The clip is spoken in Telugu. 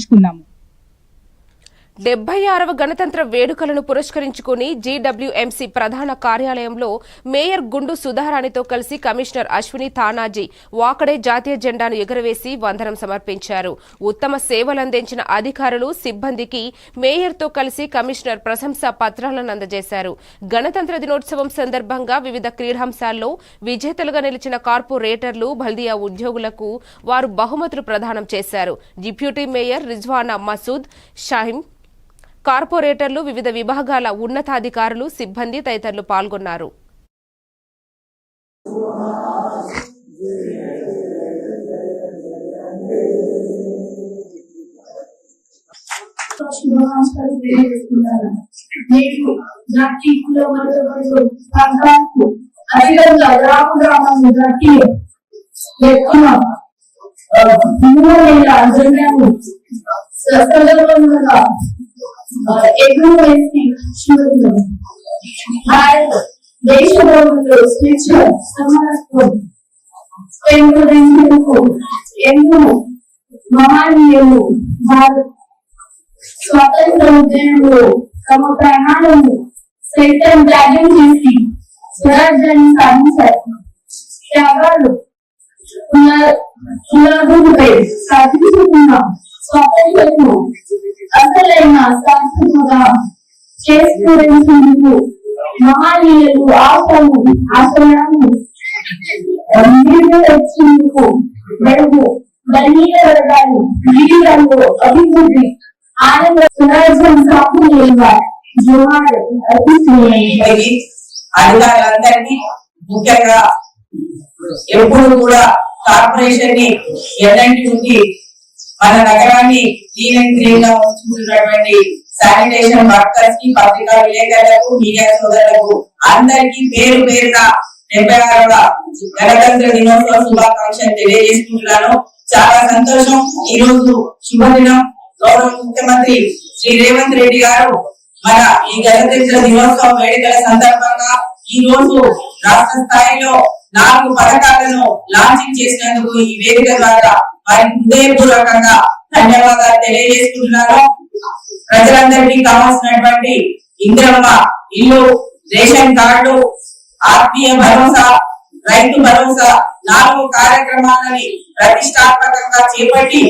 పంచుకున్నాము డెబ్బై ఆరవ గణతంత్ర వేడుకలను పురస్కరించుకుని జీడబ్ల్యూఎంసీ ప్రధాన కార్యాలయంలో మేయర్ గుండు సుధారాణితో కలిసి కమిషనర్ అశ్విని తానాజీ వాకడే జాతీయ జెండాను ఎగురవేసి వందనం సమర్పించారు. ఉత్తమ సేవలందించిన అధికారులు సిబ్బందికి మేయర్తో కలిసి కమిషనర్ ప్రశంసా పత్రాలను అందజేశారు. గణతంత్ర దినోత్సవం సందర్భంగా వివిధ క్రీడాంశాల్లో విజేతలుగా నిలిచిన కార్పొరేటర్లు బల్దియా ఉద్యోగులకు వారు బహుమతులు ప్రదానం చేశారు. డిప్యూటీ మేయర్ రిజ్వానా మసూద్ షాహిం కార్పొరేటర్లు వివిధ విభాగాల ఉన్నతాధికారులు సిబ్బంది తదితరులు పాల్గొన్నారు. ఎక్కువ మూడేళ్ళ జెండాను సజలంగా ఎగువ వేసి చూడడం భారత్ దేశంలో స్వేచ్ఛ సమానత్వం ఎన్నో మహనీయులు వారు స్వతంత్ర ఉద్యమంలో తమ ప్రాణాలను సైతం త్యాగం చేసి స్వరాజ్యాన్ని సాధించారు త్యాగాలు పునరుపై సాధించుకున్న అసలైన సంస్కృతిగా చేసుకునేందుకు మహనీయులు ఆశలు ఆశయాలను నిర్వహించేందుకు మెరుగు బలహీన వర్గాలు జీవితంలో అభివృద్ధి ఆనంద స్వరాజ్యం సాగులేగా జోహార్ అర్పిస్తున్నాయి. అందరికీ అధికారులందరికీ ముఖ్యంగా ఎప్పుడు కూడా కార్పొరేషన్ని ఎలాంటి మన నగరాన్ని క్లీన్ అండ్ క్లీన్గా ఉంచుతున్నటువంటి శానిటేషన్ వర్కర్స్కి పత్రికా విలేకరులకు మీడియా సోదరులకు అందరికీ పేరు పేరుగా డెబ్బై ఆరవ గణతంత్ర దినోత్సవ శుభాకాంక్షలు తెలియజేసుకుంటున్నాను. చాలా సంతోషం. ఈ రోజు శుభదినం. గౌరవ ముఖ్యమంత్రి శ్రీ రేవంత్ రెడ్డి గారు మన ఈ గణతంత్ర దినోత్సవ వేడుకల సందర్భంగా ఈ రోజు రాష్ట్ర స్థాయిలో నాలుగు పథకాలను లాంచింగ్ చేసినందుకు ఈ వేదిక ద్వారా ఆయన హృదయపూర్వకంగా ధన్యవాదాలు తెలియజేసుకుంటున్నాను. ప్రజలందరికీ కావాల్సినటువంటి ఇంద్రమ్మ ఇల్లు రేషన్ కార్డు ఆత్మీయ భరోసా రైతు భరోసా నాలుగు కార్యక్రమాలని ప్రతిష్టాత్మకంగా చేపట్టి